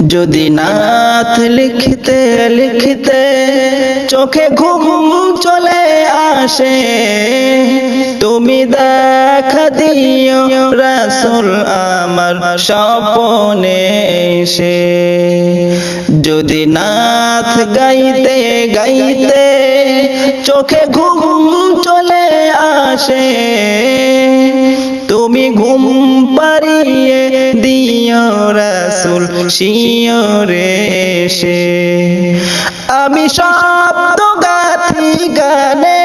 যদি নাথ লিখতে লিখতে চোখে ঘুম চলে আসে, তুমি দেখা দিও রাসুল আমার স্বপনে এসে। যদি নাথ গাইতে গাইতে চোখে ঘুম চলে আসে, তুমি ঘুম রাসুল সে আমি শব্দ গাথি গানে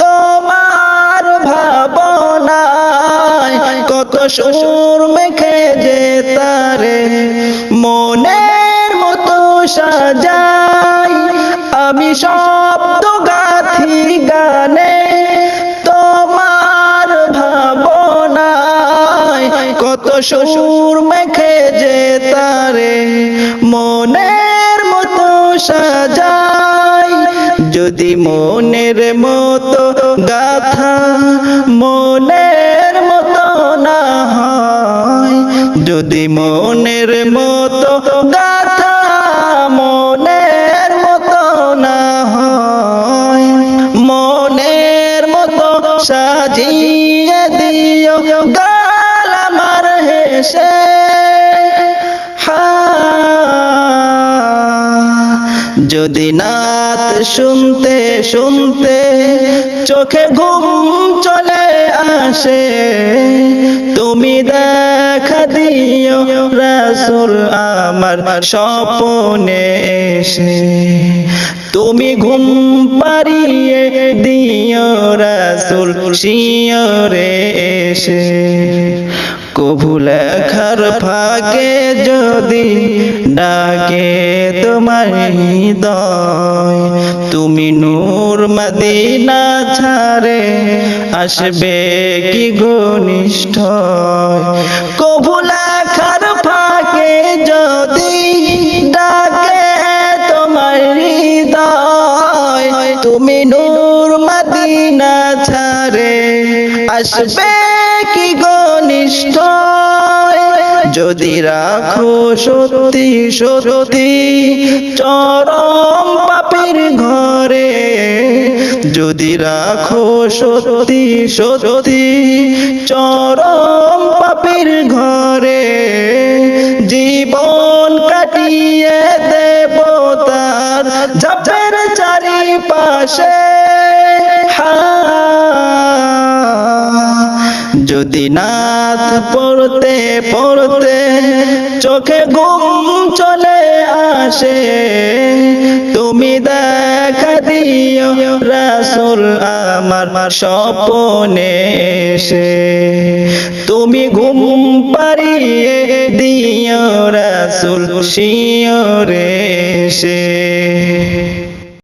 তোমার ভাবনায় কত সুর মেখে যে তারে। কত সুর মেখে যে তারে মনের মতো সাজাই। যদি মনের মতো গাথা মনের মতো না হয়। যদি মনের মতো গাথা মনের মতো না হয়। মনের মতো সাজিয়ে দিও হেসে যদি নাত শুনতে শুনতে চোখে ঘুম চলে আসে, তুমি দেখা দিও রাসুল আমার স্বপনে এসে। তুমি ঘুম পারিয়ে দিও রাসুল শিয়রে এসে। কভু লেখার ফাঁকে যদি ডাকে তোমার হৃদয়, তুমি নূর মদিনা ছাড়ে আসবে কি ঘনিষ্ঠ কভু লেখার ফাঁকে যদি ডাকে তোমার হৃদয়, তুমি নূর মদিনা ছাড়ে আসবে কি ঘনিষ্ঠ যদি রাখো সত্যি সত্যি, চরম পাপের ঘরে, যদি রাখো সত্যি সত্যি, চরম পাপের ঘরে, জীবন কাটিয়ে দেব তার ঝাপের চারিপাশে। যদি নাথ পড়তে পড়তে চোখে ঘুম চলে আসে, তুমি দেখা দিও রাসুল আমার স্বপনে এসে। তুমি ঘুম পারিয়ে দিও রাসুল শিয়রে এসে।